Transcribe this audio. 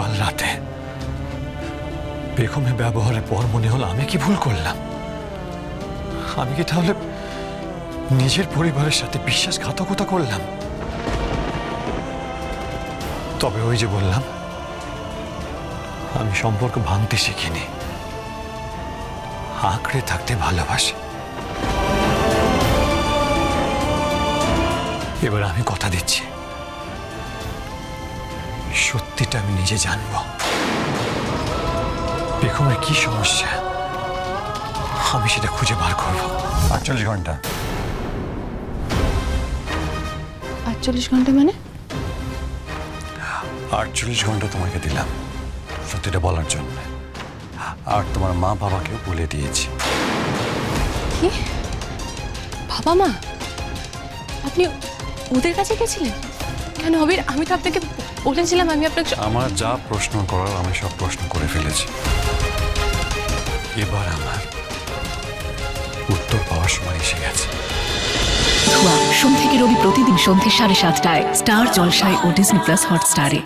কাল রাতে। বেগমের ব্যবহারের পর মনে হলো আমি কি ভুল করলাম। আমি কি তাহলে নিজের পরিবারের সাথে বিশ্বাসঘাতকতা করলাম? তবে ওই যে বললাম, আমি সম্পর্ক ভাঙতে শিখিনি। আঁকড়ে থাকতে ভালোবাসি। এবার আমি কথা দিচ্ছি। সত্যিটা আমি নিজে জানব। বেগমের কি সমস্যা। আমি সেটা খুঁজে বার করব। আটচল্লিশ ঘণ্টা। আটচল্লিশ ঘণ্টা মানে? আটচল্লিশ ঘণ্টা তোমাকে দিলাম সত্যিটা বলার জন্য। আর তোমার মা বাবাকেও বলে দিয়েছি। কি? বাবা মা? আপনি ওদের কাছে গেছিলেন? কেন হবে? আমি তো আপনাকে বলেছিলাম আমি আপনাকে আমার যা প্রশ্ন করার আমি সব প্রশ্ন করে ফেলেছি। এবার আমার উত্তর পাওয়ার সময় এসে গেছে। সোম থেকে রবি প্রতিদিন সন্ধ্যে সাড়ে সাতটায় স্টার জলসায় ও ডিজনি প্লাস হটস্টারে।